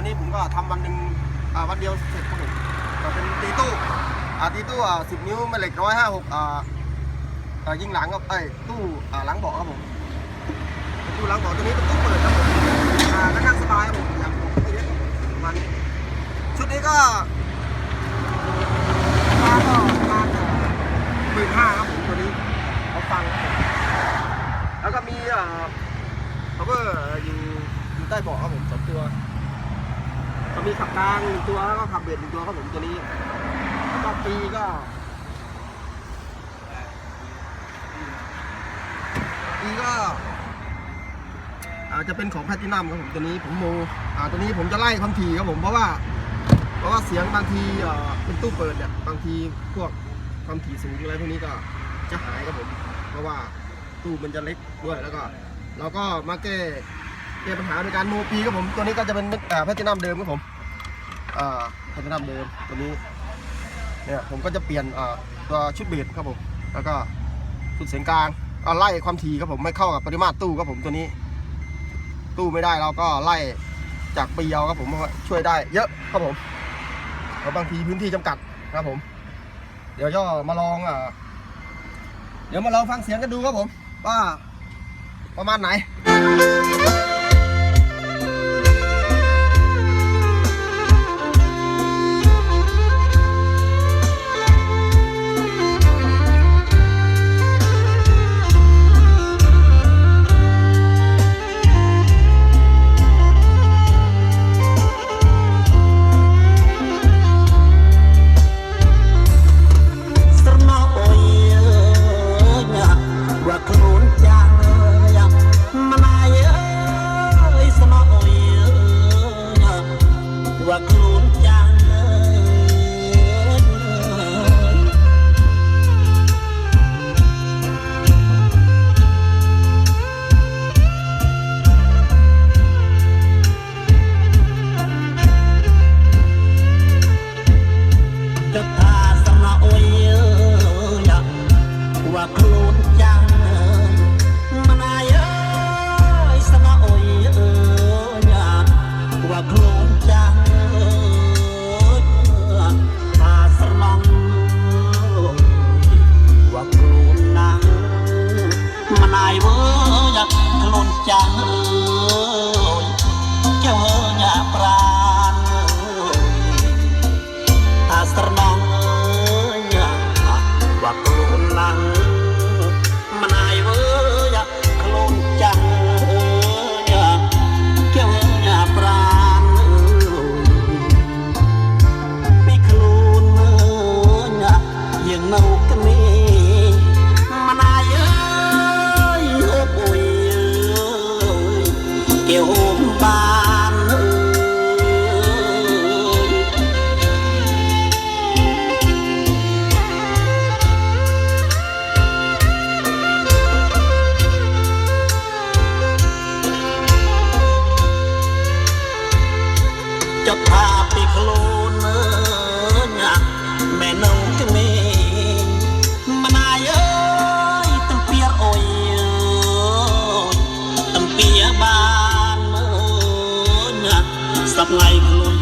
วันนี้ผมก็ทำวันหนึ่งวันเดียวเสร็จครับผมก็เป็นตีตู้อ่าตีตู้อ่าสิบนิ้วแม่เหล็กร้อยห้าหกอ่ายิงหลังครับเอ้ตู้อ่าหลังเบาะครับผมตู้หลังเบาะตัวนี้เป็นตู้เปิดครับผมก็นั่งสบายครับผมอย่างผมไม่เยอะมาณนี้ชุดนี้ก็ราคาก็มาหมื่นห้าครับผมตัวนี้เขาฟังแล้วก็มีอ่า power อยู่อยู่ใต้เบาะครับผมสองตัว ก็มีขับกลางหนึ่งตัวแล้วก็ขับเบสหนึ่งตัวครับผมตัวนี้แล้วก็ปีก็ปีก็อาจจะเป็นของแพตตินัมครับผมตัวนี้ผมโมอ่าตัวนี้ผมจะไล่ความถี่ครับผมเพราะว่า เพราะว่าเสียงบางทีเอ่อเป็นตู้เปิดเนี่ยบางทีพวกความถี่สูงอะไรพวกนี้ก็จะหายครับผม เพราะว่าตู้มันจะเล็กด้วยแล้วก็เราก็มาแก้ ก้ปัญหาโดยการโมปีครับผมตัวนี้ก็จะเป็นแพตตินัมเดิมครับผมแพลตินัมเดิมตัวนี้เนี่ยผมก็จะเปลี่ยนตัวชุดเบสครับผมแล้วก็ชุดเสียงกลางไล่ความถี่ครับผมไม่เข้ากับปริมาตรตู้ครับผมตัวนี้ ตู้ไม่ได้เราก็ไล่จากปีเอาครับผมช่วยได้เยอะครับผมเพราะบางทีพื้นที่จำกัดครับผม เดี๋ยวย่อมาลองอ่าเดี๋ยวมาลองฟังเสียงกันดูครับผม ว่าประมาณไหน ครูนจังทาสนองว่าครูนนังมันอายเว้ยอยากครูนจังเจ้าเอ้ย supply